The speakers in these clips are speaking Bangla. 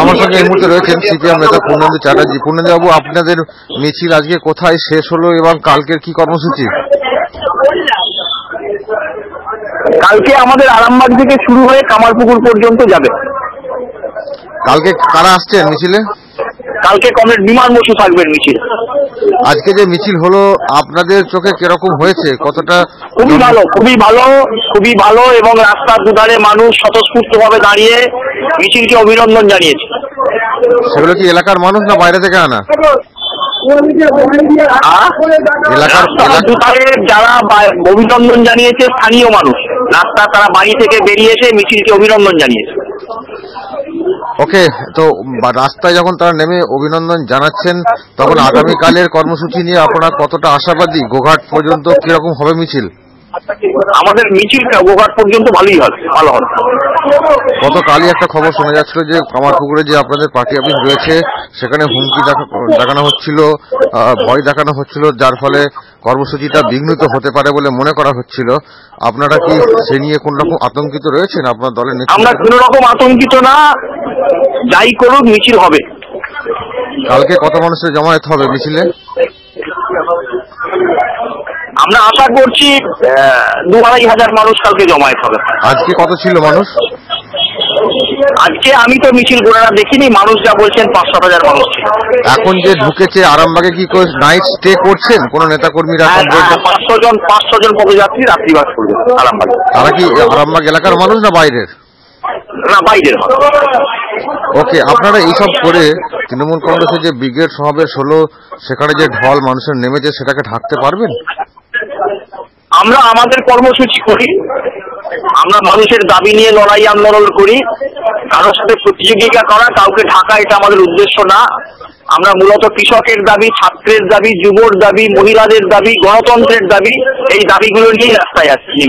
আমার সঙ্গে এই মুহূর্তে রয়েছেন সিপিএম নেতা পূর্ণেন্দু চ্যাটার্জি। পূর্ণেন্দু বাবু আপনাদের মিছিল আজকে কোথায়? শেষ হলো এবং কালকের কি কর্মসূচি? কালকে আমাদের আরামবাগ থেকে শুরু হয়ে কামারপুকুর পর্যন্ত যাবে। কালকে কারা আসছেন মিছিলে? কালকে কমরেড বিমান বসু থাকবেন মিছিল। আজকে যে মিছিল হলো আপনাদের চোখে কীরকম হয়েছে? কতটা খুবই ভালো খুবই ভালো খুবই ভালো এবং রাস্তার দুধারে মানুষ স্বতঃস্ফূর্ত ভাবে দাঁড়িয়ে মিছিলকে অভিনন্দন জানিয়েছে। সেগুলো কি এলাকার মানুষ না বাইরে থেকে আনা? যারা অভিনন্দন জানিয়েছে স্থানীয় মানুষ। রাস্তা তারা বাড়ি থেকে বেরিয়ে এসে মিছিলকে অভিনন্দন জানিয়েছে। ওকে তো রাস্তায় যখন তারা নেমে অভিনন্দন জানাচ্ছেন তখন আগামীকালের কর্মসূচি নিয়ে আপনারা কতটা আশাবাদী? গোঘাট পর্যন্ত কীরকম হবে মিছিল? আমাদের মিছিলটা গোঘাট পর্যন্ত ভালোই হবে ভালো হবে। গতকালই একটা খবর শোনা যাচ্ছিল যে কামারপুকুরে যে আপনাদের পার্টি অফিস রয়েছে সেখানে হুমকি দেখানো হচ্ছিল ভয় দেখানো হচ্ছিল যার ফলে কর্মসূচিটা বিঘ্নিত হতে পারে বলে মনে করা হচ্ছিল। আপনারা কি সে নিয়ে কোন রকম আতঙ্কিত রয়েছেন আপনার দলের আমরা কোন রকম আতঙ্কিত না। যাই করুক মিছিল হবে। কালকে কত মানুষের জমায়েত হবে মিছিলে? আমরা আশা করছি দু আড়াই হাজার মানুষ কালকে জমায়েত হবে। আজকে কত ছিল মানুষ? আজকে আমি তো মিছিল গোড়াটা দেখিনি মানুষ যা বলছেন পাঁচ সাত হাজার মানুষ এখন যে ঢুকেছে আরামবাগে কি নাইট স্টে করছেন? কোন নেতাকর্মীরা হ্যাঁ, এখন পর্যন্ত? হ্যাঁ, পাঁচশো জন পাঁচশো জন পদযাত্রী রাত্রিবাস করবে আরামবাগে। তারা কি আরামবাগ এলাকার মানুষ না বাইরের? না বাইরের হবে। ওকে আপনারা এইসব করে তৃণমূল কংগ্রেসের যে ব্রিগেড সমাবেশ হলো সেখানে যে ঢল মানুষের নেমেছে সেটাকে ঢাকতে পারবেন আমরা আমাদের কর্মসূচি করি আমরা মানুষের দাবি নিয়ে লড়াই আন্দোলন করি কারোর সাথে প্রতিযোগিতা করা কাউকে ঢাকা এটা আমাদের উদ্দেশ্য না আমরা মূলত কৃষকের দাবি ছাত্রের দাবি যুবর দাবি মহিলাদের দাবি গণতন্ত্রের দাবি এই দাবিগুলো নিয়ে রাস্তায় আসছি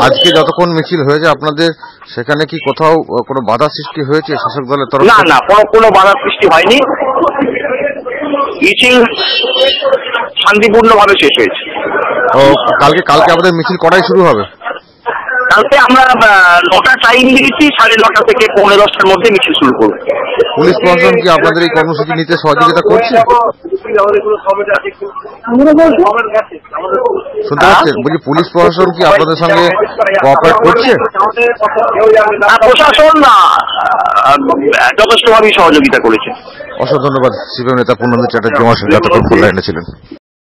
আজকে যতক্ষণ মিছিল হয়েছে আপনাদের সেখানে কি কোথাও কোনো বাধা সৃষ্টি হয়েছে শাসক দলের তরফ না না কোনো কোনো বাধা সৃষ্টি হয়নি। মিছিল শান্তিপূর্ণভাবে শেষ হয়েছে। ও কালকে কালকে আমাদের মিছিল করাই শুরু হবে? কালকে আমরা নটা টাইম দিয়েছি সাড়ে নটা থেকে পৌনে দশটার মধ্যে মিছিল শুরু করব। পুলিশ প্রশাসন কি আপনাদের এই কর্মসূচি নিতে সহযোগিতা করছে? শুনতে পাচ্ছেন? বলছি পুলিশ প্রশাসন কি আপনাদের সঙ্গে কোঅপারেট করছে? প্রশাসন না যথেষ্টভাবেই সহযোগিতা করেছে। অসংখ্য ধন্যবাদ সিপিএম নেতা পূর্ণেন্দু চ্যাটার্জি আমার সঙ্গে এতক্ষণ ফোন লাইনে ছিলেন